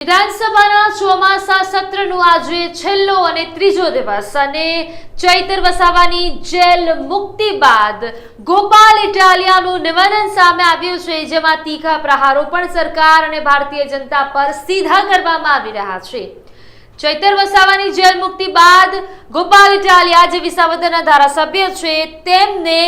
વિધાનસભાના ચોમાસા સત્રનું આજે છેલ્લો અને ત્રીજો દિવસ અને ચૈતર વસાવાની જેલ મુક્તિ બાદ ગોપાલ ઇટાલિયાનું નિવેદન સામે આવ્યું છે. જેમાં તીખા પ્રહારો પણ સરકાર અને ભારતીય જનતા પર સીધા કરવામાં આવી રહ્યા છે. ચૈતર વસાવાની જેલ મુક્તિ બાદ ગોપાલ ઇટાલિયા જે વિસાવદરના ધારાસભ્ય છે. તેમને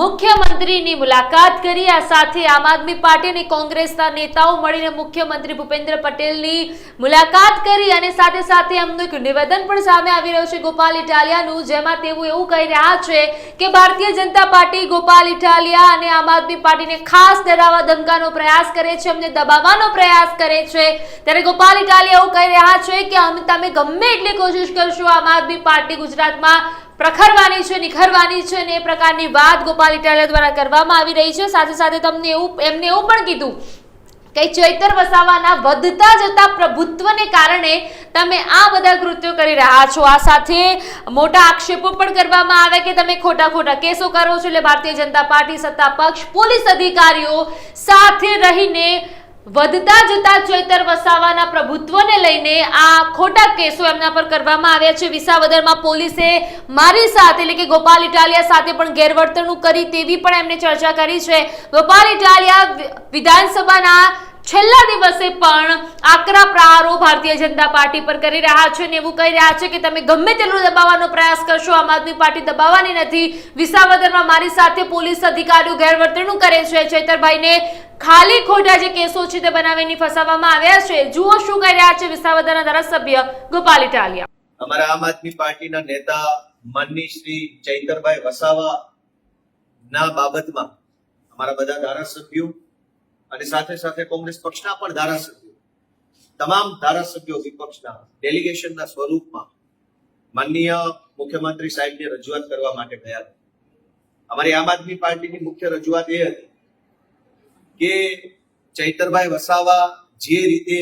મુખ્યમંત્રીની મુલાકાત કરી. આ સાથે આમ આદમી પાર્ટી અને કોંગ્રેસના નેતાઓ મળીને મુખ્યમંત્રી ભૂપેન્દ્ર પટેલની મુલાકાત કરી અને સાથે સાથે એમનું એક નિવેદન પણ સામે આવી રહ્યું છે ગોપાલ ઇટાલિયાનું, જેમાં તેઓ એવું કહી રહ્યા છે કે ભારતીય જનતા પાર્ટી ગોપાલ ઇટાલિયા અને આમ આદમી પાર્ટીને ખાસ ધરાવવા ધમકાનો પ્રયાસ કરે છે અમને દબાવવાનો પ્રયાસ કરે છે. ત્યારે ગોપાલ ઇટાલિયા એવું કહી રહ્યા છે કે અમે તમે ગમે એટલી કોશિશ કરશો આમ આદમી પાર્ટી ગુજરાતમાં પ્રખરવાની છે, નિખરવાની છે અને એ પ્રકારની વાત ગોપાલ ઇટાલિયા દ્વારા કરવામાં આવી રહી છે. સાથે સાથે તમને એવું, એમને એવું પણ કીધું કે ચૈતર વસાવાના વધતા જતા પ્રભુત્વને કારણે તમે આ બધા કૃત્યો કરી રહ્યા છો. આ સાથે મોટા આક્ષેપો પણ કરવામાં આવે કે તમે ખોટા ખોટા કેસો કરો છો. એટલે ભારતીય જનતા પાર્ટી, સત્તા પક્ષ, પોલીસ અધિકારીઓ સાથે રહીને વધતા જતા ચૈતર વસાવાના પ્રભુત્વને લઈને આ ખોટા કેસો એમના પર કરવામાં આવ્યા છે. વિસાવદરમાં પોલીસે મારી સાથે, એટલે કે ગોપાલ ઇટાલિયા સાથે પણ ગેરવર્તણૂક કરી તેવી પણ એમને ચર્ચા કરી છે. ગોપાલ ઇટાલિયા વિધાનસભાના છેલ્લા દિવસે પણ આકરા પ્રહારો ભારતીય જનતા પાર્ટી પર કરી રહ્યા છે ને એવું કહી રહ્યા છે કે તમે ગમે તેટલું દબાવવાનો પ્રયાસ કરશો, આમ આદમી પાર્ટી દબાવવાની નથી. વિસાવદરમાં મારી સાથે પોલીસ અધિકારીઓ ગેરવર્તણૂક કરે છે. ચૈતરભાઈને ખાલી ખોટા જે કેસો છે તે બનાવીને ફસાવવામાં આવ્યા છે. જુઓ શું કહી છે વિસાવદરના ધારાસભ્ય ગોપાલ ઇટાલિયા. અમારા આમ આદમી પાર્ટીના નેતા માનની શ્રી ચૈતરભાઈ વસાવા ના બાબતમાં અમારા બધા ધારાસભ્યો અને સાથે સાથે કોંગ્રેસ પક્ષના પણ ધારાસભ્યો, તમામ ધારાસભ્યો વિપક્ષના ડેલિગેશનના સ્વરૂપમાં માનનીય મુખ્યમંત્રી સાહેબને રજૂઆત કરવા માટે ગયા હતા. અમારી આમ આદમી પાર્ટીની મુખ્ય રજૂઆત એ હતી કે ચૈતરભાઈ વસાવા જે રીતે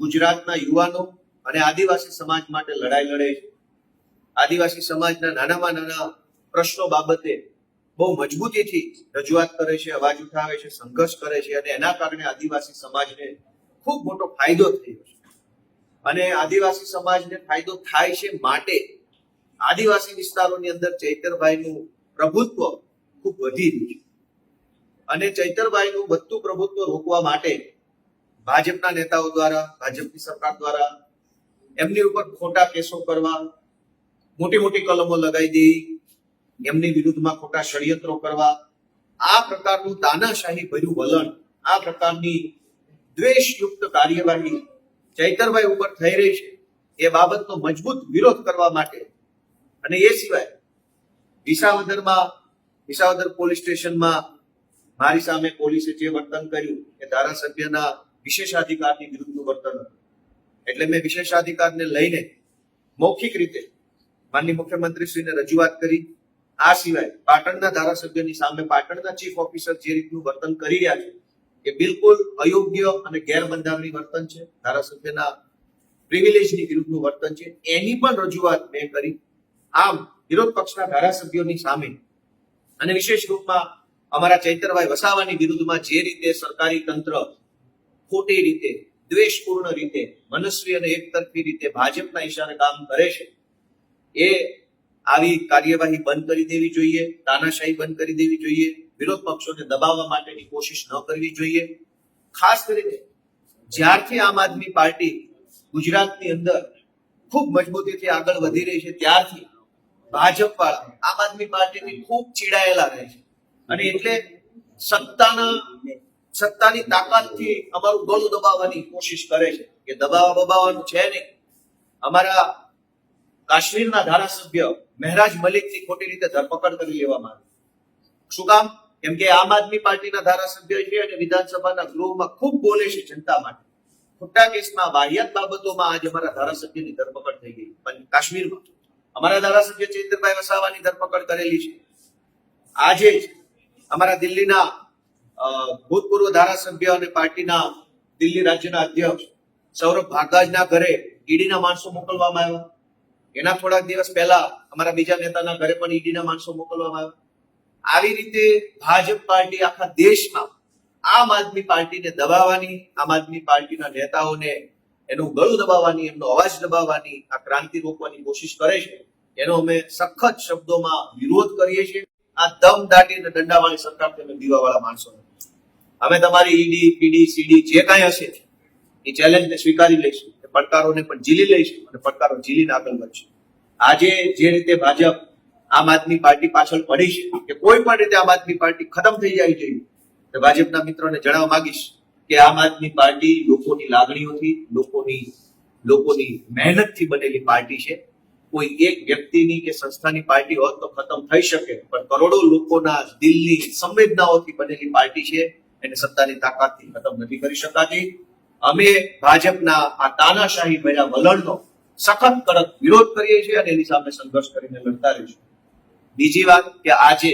ગુજરાતના યુવાનો અને આદિવાસી સમાજ માટે લડાઈ લડે છે, આદિવાસી સમાજના નાનામાં નાના પ્રશ્નો બાબતે બહુ મજબૂતીથી રજૂઆત કરે છે, અવાજ ઉઠાવે છે, સંઘર્ષ કરે છે અને એના કારણે આદિવાસી સમાજને ખૂબ મોટો ફાયદો થયો છે. અને આદિવાસી સમાજને ફાયદો થાય છે માટે આદિવાસી વિસ્તારોની અંદર ચૈતરભાઈનું પ્રભુત્વ ખૂબ વધી રહ્યું છે. અને ચૈતરભાઈનું બધું પ્રભુત્વ રોકવા માટે ભાજપના નેતાઓ દ્વારા, ભાજપની સરકાર દ્વારા એમની ઉપર ખોટા કેસો કરવા મોટી મોટી કલમો લગાવી દેવી એમની વિરુદ્ધમાં ખોટા ષડયંત્રો કરવા, આ પ્રકારનું તાનાશાહી ભર્યું વલણ, આ પ્રકારની દ્વેષયુક્ત કાર્યવાહી ચૈતરભાઈ ઉપર થઈ રહી છે. એ બાબતનો મજબૂત વિરોધ કરવા માટે અને એ સિવાય વિસાવદરમાં, વિસાવદર પોલીસ સ્ટેશનમાં મારી સામે પોલીસે જે વર્તન કર્યું એ ધારાસભ્યના વિશેષાધિકારની વિરુદ્ધનું વર્તન હતું. એટલે મેં વિશેષાધિકારને લઈને મૌખિક રીતે માનની મુખ્યમંત્રીશ્રીને રજૂઆત કરી. આ સિવાય પાટણના ધારાસભ્યની સામે પાટણના ચીફ ઓફિસર જે રીતનું વર્તન કરી રહ્યા છે, એ બિલકુલ અયોગ્ય અને ગેરબંધારણી વર્તન છે. ધારાસભ્યના પ્રિવિલેજની વિરુદ્ધનું વર્તન છે. એની પણ રજૂઆત મેં કરી. આમ વિરોધ પક્ષના ધારાસભ્યોની સામે અને વિશેષ રૂપમાં અમારા ચૈતરભાઈ વસાવાની વિરુદ્ધમાં જે રીતે સરકારી તંત્ર ખોટી રીતે, દ્વેષપૂર્ણ રીતે, મનસ્વી અને એકતરફી રીતે ભાજપના ઈશારે કામ કરે છે, એ આવી કાર્યવાહી બંધ કરી દેવી જોઈએ, તાનાશાહી બંધ કરી દેવી જોઈએ, વિરોધ પક્ષોને દબાવવા માટેની કોશિશ ન કરવી જોઈએ. ખાસ કરીને જ્યારથી આમ આદમી પાર્ટી ગુજરાતની અંદર ખૂબ મજબૂતીથી આગળ વધી રહી છે, ત્યારથી ભાજપ વાળા આમ આદમી પાર્ટીથી ખૂબ ચીડાયેલા રહે છે. અને એટલે સત્તાના સત્તાની તાકાતથી અમારું ગળું દબાવવાની કોશિશ કરે છે કે દબાવવા દબાવવાનું છે નહીં. અમારા કાશ્મીરના ધારાસભ્ય મહેરાજ મલિકની ખોટી રીતે ધરપકડ કરી લેવામાં આવી. શું કામ? કેમ કે આમ આદમી પાર્ટીના ધારાસભ્ય છે અને વિધાનસભાના ગૃહમાં ખૂબ બોલે છે જનતા માટે. ખોટા કેસમાં, વાહિયાત બાબતોમાં આજ અમારા ધારાસભ્યની ધરપકડ થઈ ગઈ પણ કાશ્મીરમાં અમારા ધારાસભ્ય ચેતરભાઈ વસાવાની ધરપકડ કરેલી છે. આજે જ અમારા દિલ્હીના ભૂતપૂર્વ ધારાસભ્ય અને પાર્ટીના દિલ્હી રાજ્યના અધ્યક્ષ સૌરભ ભારદ્વાજના ઘરે ઈડીના માણસો મોકલવામાં આવ્યા. એના થોડાક દિવસ પહેલા અમારા બીજા નેતાના ઘરે પણ ઈડીના માણસો મોકલવામાં આવ્યા. આવી રીતે ભાજપ પાર્ટી આખા દેશમાં આમ આદમી પાર્ટીને દબાવવાની, આમ આદમી પાર્ટીના નેતાઓને એનું ગળું દબાવવાની, એમનો અવાજ દબાવવાની, આ ક્રાંતિ રોકવાની કોશિશ કરે છે, એનો અમે સખત શબ્દોમાં વિરોધ કરીએ છીએ. આ દમ દાટીને દંડાવાળી સરકાર તમે દીવાવાળા માણસો અમે તમારી ઈડી, પીડી, સીડી જે કાંઈ હશે એ ચેલેન્જને સ્વીકારી લઈશું. પડકારોને પણ ઝીલી લઈશું અને પડકારો ઝીલીને આગળ વધશું. આજે જે રીતે ભાજપ આમ આદમી પાર્ટી પાછળ પડી છે કે કોઈ પણ રીતે આમ આદમી પાર્ટી ખતમ થઈ જાય જોઈએ તો ભાજપના મિત્રોને જણાવવા માંગીશ કે આમ આદમી પાર્ટી લોકોની લાગણીઓથી, લોકોની લોકોની મહેનતથી બનેલી પાર્ટી છે. કોઈ એક વ્યક્તિની કે સંસ્થાની પાર્ટી હોત તો ખતમ થઈ શકે. પણ કરોડો લોકોના દિલની સંવેદનાઓથી બનેલી પાર્ટી છે. એને સત્તાની તાકાતથી ખતમ નથી કરી શકાતી. અમે ભાજપના આ તાનાશાહી ભર્યા વલણનો સખત કડક વિરોધ કરીએ છીએ અને એની સામે સંઘર્ષ કરીને લડતા રહીશું. બીજી વાત કે આજે